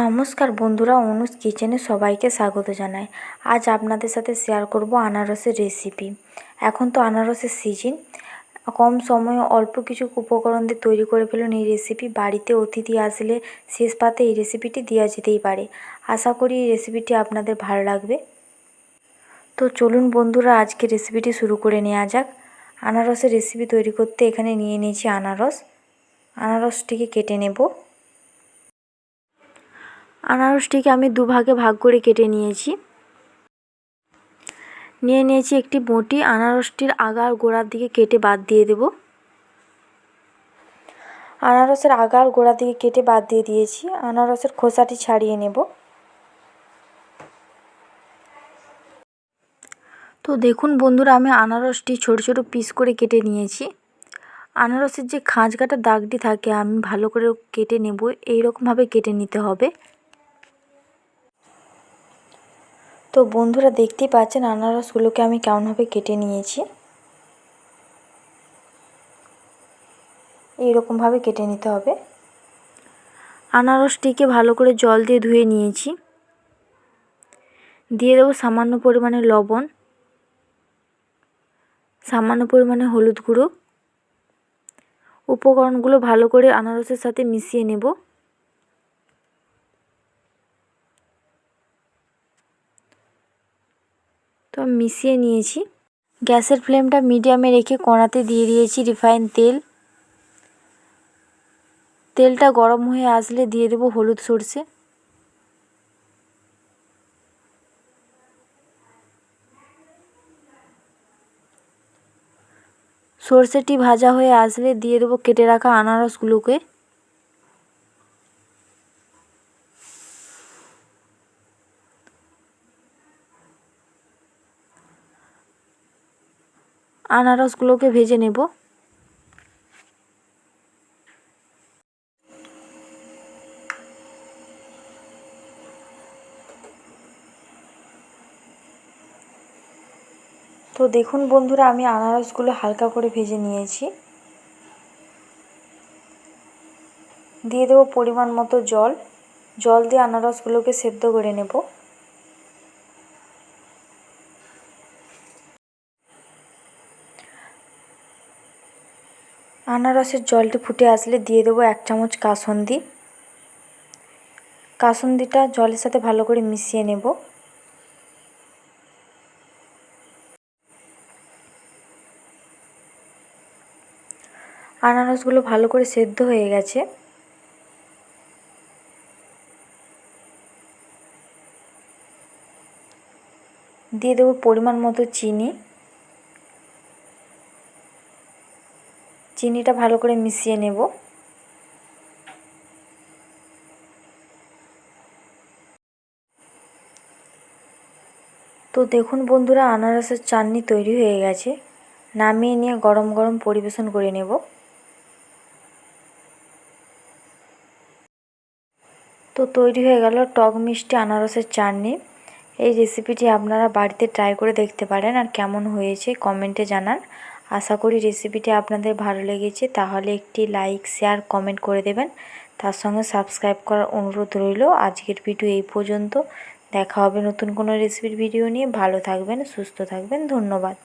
নমস্কার বন্ধুরা, অনুজ কিচেনে সবাইকে স্বাগত জানাই। আজ আপনাদের সাথে শেয়ার করব আনারসের রেসিপি এখন তো আনারসের সিজন কম সময়ে অল্প কিছু উপকরণ দিয়ে তৈরি করে ফেলুন এই রেসিপি বাড়িতে অতিথি আসলে শেষ পাতে এই রেসিপিটি দেওয়া যেতেই পারে। আশা করি এই রেসিপিটি আপনাদের ভালো লাগবে। তো চলুন বন্ধুরা, আজকে রেসিপিটি শুরু করে নেওয়া যাক। আনারসের রেসিপি তৈরি করতে এখানে নিয়ে নিয়েছি আনারস। আনারসটিকে কেটে নেব। আনারসটিকে আমি দুভাগে ভাগ করে কেটে নিয়েছি। নিয়ে নিয়েছি একটি বটি। আনারসটির আগার গোড়ার দিকে কেটে বাদ দিয়ে দেব। আনারসের আগার গোড়ার দিকে কেটে বাদ দিয়ে দিয়েছি। আনারসের খোসাটি ছাড়িয়ে নেব। তো দেখুন বন্ধুরা, আমি আনারসটি ছোট ছোট পিস করে কেটে নিয়েছি। আনারসের যে খাঁজ কাটা দাগটি থাকে, আমি ভালো করে কেটে নেব। এইরকমভাবে কেটে নিতে হবে। তো বন্ধুরা দেখতেই পাচ্ছেন আনারসগুলোকে আমি কেমনভাবে কেটে নিয়েছি। এইরকমভাবে কেটে নিতে হবে। আনারসটিকে ভালো করে জল দিয়ে ধুয়ে নিয়েছি। দিয়ে দেবো সামান্য পরিমাণে লবণ, সামান্য পরিমাণে হলুদ গুঁড়ো। উপকরণগুলো ভালো করে আনারসের সাথে মিশিয়ে নেব। তো মিশিয়ে নিয়েছি। গ্যাসের ফ্লেমটা মিডিয়ামে রেখে কড়াতে দিয়ে দিয়েছি রিফাইন তেল। তেলটা গরম হয়ে আসলে দিয়ে দেবো হলুদ সর্ষে। সর্ষেটি ভাজা হয়ে আসলে দিয়ে দেবো কেটে রাখা আনারসগুলোকে। আনারসগুলোকে ভেজে নেব। তো দেখুন বন্ধুরা, আমি আনারসগুলো হালকা করে ভেজে নিয়েছি। দিয়ে দেবো পরিমাণ মতো জল। জল দিয়ে আনারসগুলোকে সেদ্ধ করে নেব। আনারসের জলটি ফুটে আসলে দিয়ে দেবো এক চামচ কাসন্দি। কাসন্দিটা জলের সাথে ভালো করে মিশিয়ে নেব। আনারসগুলো ভালো করে সেদ্ধ হয়ে গেছে। দিয়ে দেবো পরিমাণ মতো চিনি। চিনিটা ভালো করে মিশিয়ে নেব। তো দেখুন বন্ধুরা, আনারসের চাটনি তৈরি হয়ে গেছে। নামিয়ে নিয়ে গরম গরম পরিবেশন করে নেব। তো তৈরি হয়ে গেল টক মিষ্টি আনারসের চাটনি। এই রেসিপিটি আপনারা বাড়িতে ট্রাই করে দেখতে পারেন আর কেমন হয়েছে কমেন্টে জানান। আশা করি রেসিপিটি আপনাদের ভালো লেগেছে। তাহলে একটি লাইক শেয়ার কমেন্ট করে দেবেন। তার সঙ্গে সাবস্ক্রাইব করার অনুরোধ রইল। আজকের ভিডিও এই পর্যন্ত। দেখা হবে নতুন কোনো রেসিপির ভিডিও নিয়ে। ভালো থাকবেন, সুস্থ থাকবেন। ধন্যবাদ।